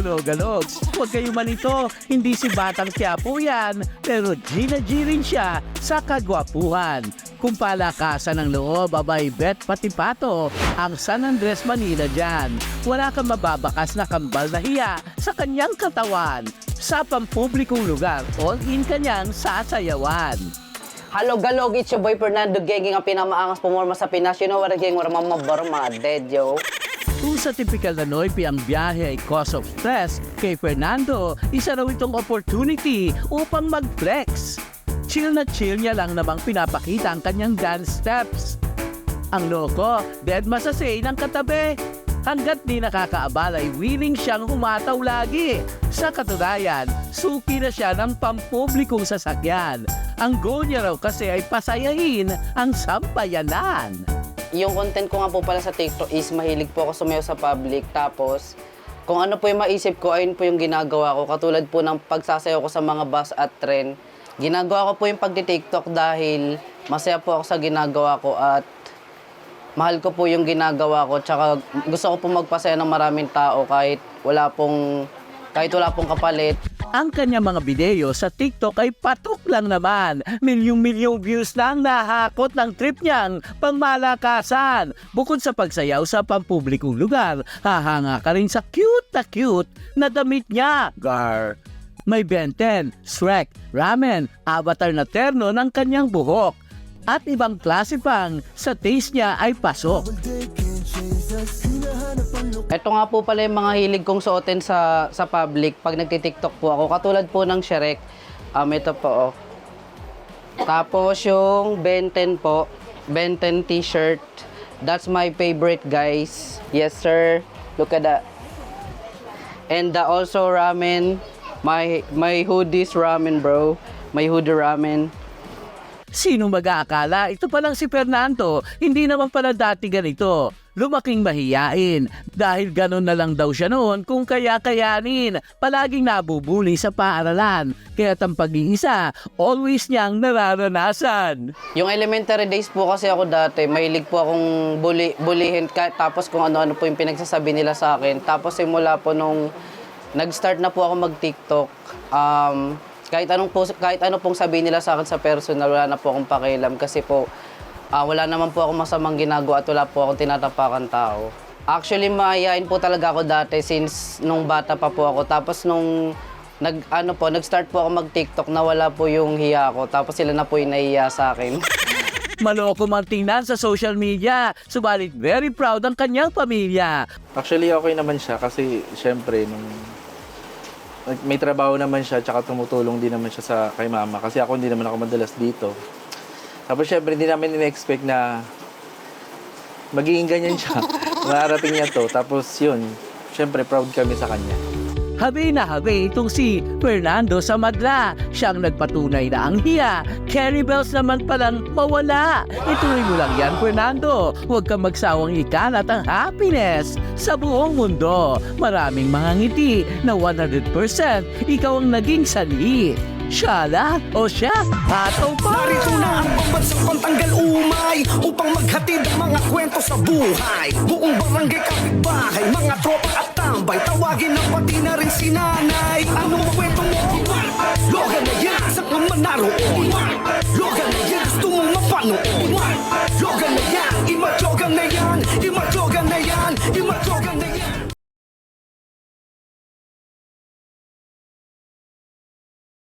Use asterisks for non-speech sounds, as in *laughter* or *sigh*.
Galogalogs. Huwag kayo manito, hindi si Batang Quiapo yan, pero Gina G rin siya sa kagwapuhan. Kung palakasan ng loob, abay bet pati pato ang San Andres, Manila dyan. Wala kang mababakas na kambal na hiya sa kanyang katawan. Sa pampublikong lugar, all-in kanyang sasayawan. Hello, galog, it's your boy Fernando Genging ang pinamaangas pumorma sa Pinas. You know what again, wala mamabarma, dead, yo. Kung sa typical na Noipi ang biyahe ay cause of stress, kay Fernando, isa raw itong opportunity upang mag-flex. Chill na chill niya lang namang pinapakita ang kanyang dance steps. Ang loko, dead masasay ng katabi. Hanggat di nakakaabala ay willing siyang umataw lagi. Sa katunayan, suki na siya ng pampublikong sasakyan. Ang goal niya raw kasi ay pasayahin ang sampayanan. Yung content ko nga po pala sa TikTok is mahilig po ako sumayaw sa public. Tapos, kung ano po yung maisip ko, ayun po yung ginagawa ko. Katulad po ng pagsasayaw ko sa mga bus at tren. Ginagawa ko po yung pagti-TikTok dahil masaya po ako sa ginagawa ko at mahal ko po yung ginagawa ko. Tsaka gusto ko po magpasaya ng maraming tao kahit wala pong kahit wala pong kapalit. Ang kanyang mga video sa TikTok ay patok lang naman. Milyong-milyong views lang nahakot ng trip niyang pangmalakasan. Bukod sa pagsayaw sa pampublikong lugar, hahanga ka rin sa cute na cute na damit niya. Gar. May benten, Shrek, ramen, avatar na terno ng kanyang buhok. At ibang klase pang sa taste niya ay pasok. Ito nga po pala yung mga hilig kong suotin sa sa public pag nagti-TikTok po ako. Katulad po ng Shrek. Um, ito po, oh. Tapos yung Benten po. Benten t-shirt. That's my favorite, guys. Yes, sir. Look at that. And uh, also ramen. My my hoodies ramen, bro. My hoodie ramen. Sino mag-aakala? Ito pa lang si Fernando. Hindi naman pala dati ganito. Lumaking mahiyain. Dahil ganon na lang daw siya noon kung kaya-kayanin. Palaging nabubuli sa paaralan. Kaya ang pag-iisa, always niyang nararanasan. Yung elementary days po kasi ako dati, mahilig po akong buli, bulihin kahit tapos kung ano-ano po yung pinagsasabi nila sa akin. Tapos simula po nung nag-start na po ako mag-TikTok, um, kahit anong po, kahit ano pong sabihin nila sa akin sa personal, wala na po akong pakialam kasi po ah, wala naman po ako masamang ginagawa at wala po akong tinatapakan tao. Actually, maayain po talaga ako dati since nung bata pa po ako. Tapos nung nag ano po, nag-start po ako mag-TikTok na wala po yung hiya ko. Tapos sila na po yung nahiya sa akin. *laughs* Maloko man tingnan sa social media. Subalit very proud ang kanyang pamilya. Actually, okay naman siya kasi syempre, nung may trabaho naman siya tsaka tumutulong din naman siya sa kay mama kasi ako hindi naman ako madalas dito. Tapos syempre, hindi namin in-expect na magiging ganyan siya. *laughs* Mararating niya to. Tapos yun, syempre proud kami sa kanya. Habi na habi itong si Fernando sa madla. Siyang nagpatunay na ang hiya. Carry bells naman palang mawala. Ituloy mo lang yan, Fernando. Huwag kang magsawang ikalat ang happiness sa buong mundo. Maraming mga ngiti na 100% ikaw ang naging sanhi. Siya o siya, ataw pa! Narito na ang pambansang pantanggal umay Upang maghatid ang mga kwento sa buhay Buong barangay kapitbahay Mga tropa at tambay Tawagin na pati na rin si nanay Anong kwento mo? Logan na yan Sa ka